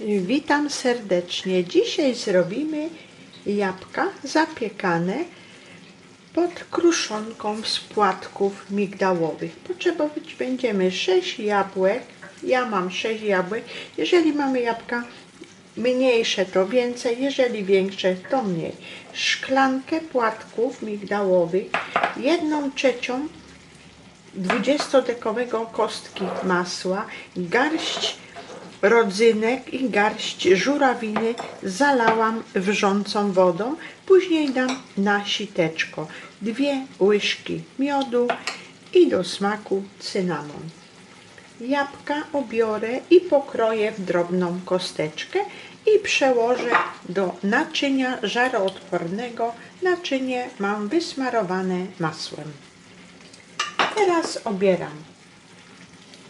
Witam serdecznie. Dzisiaj zrobimy jabłka zapiekane pod kruszonką z płatków migdałowych. Potrzebować będziemy 6 jabłek. Ja mam 6 jabłek. Jeżeli mamy jabłka mniejsze, to więcej. Jeżeli większe, to mniej. Szklankę płatków migdałowych. Jedną trzecią 20-dekowego kostki masła, garść rodzynek i garść żurawiny zalałam wrzącą wodą. Później dam na siteczko dwie łyżki miodu i do smaku cynamon. Jabłka obiorę i pokroję w drobną kosteczkę i przełożę do naczynia żaroodpornego. Naczynie mam wysmarowane masłem. Teraz obieram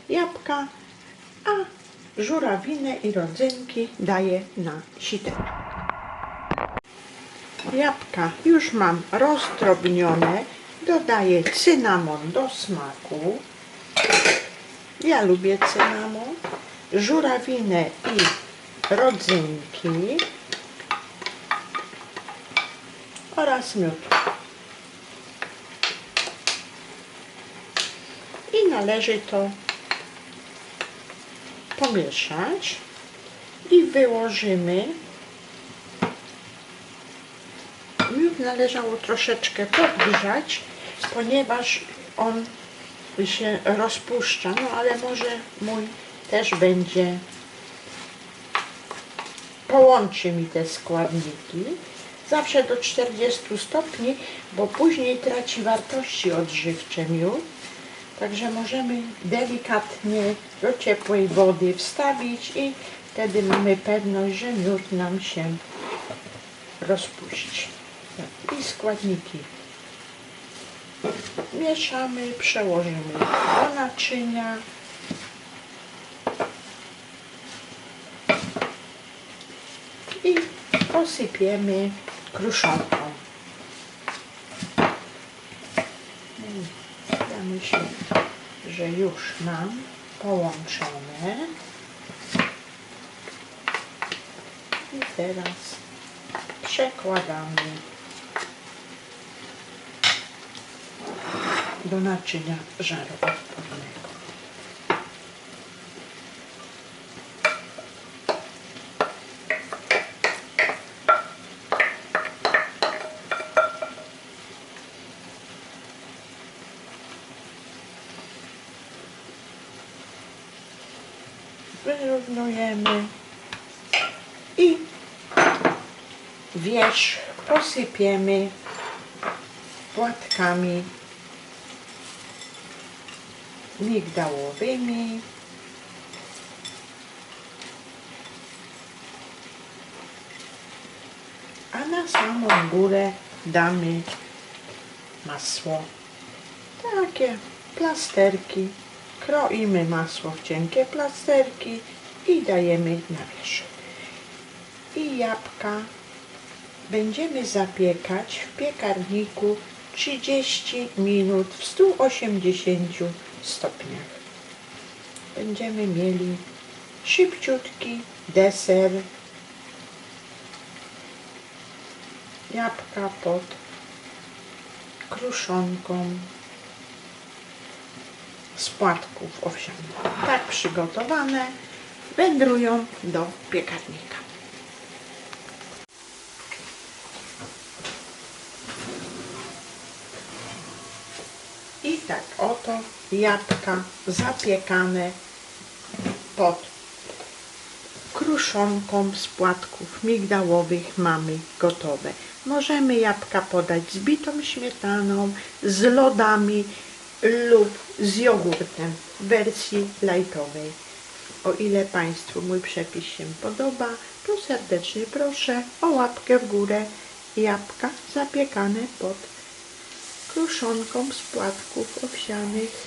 jabłka, a żurawinę i rodzynki daję na siteczkę. Jabłka już mam rozdrobnione. Dodaję cynamon do smaku. Ja lubię cynamon. Żurawinę i rodzynki oraz miód. I należy to pomieszać i wyłożymy. Miód należało troszeczkę podgrzać, ponieważ on się rozpuszcza, no ale może mój też będzie połączy mi te składniki zawsze do 40 stopni, bo później traci wartości odżywcze miód. Także możemy delikatnie do ciepłej wody wstawić i wtedy mamy pewność, że miód nam się rozpuści. I składniki mieszamy, przełożymy do naczynia. I posypiemy kruszonką. Że już mam połączone. I teraz przekładamy do naczynia żaroodpornego. Wyrównujemy i wierzch posypiemy płatkami migdałowymi. A na samą górę damy masło. Takie plasterki. Kroimy masło w cienkie plasterki i dajemy na wierzch. I jabłka będziemy zapiekać w piekarniku 30 minut w 180 stopniach. Będziemy mieli szybciutki deser. Jabłka pod kruszonką z płatków owsianych. Tak przygotowane wędrują do piekarnika. I tak oto jabłka zapiekane pod kruszonką z płatków migdałowych mamy gotowe. Możemy jabłka podać z bitą śmietaną, z lodami lub z jogurtem w wersji lightowej. O ile Państwu mój przepis się podoba, to serdecznie proszę o łapkę w górę jabłka zapiekane pod kruszonką z płatków owsianych.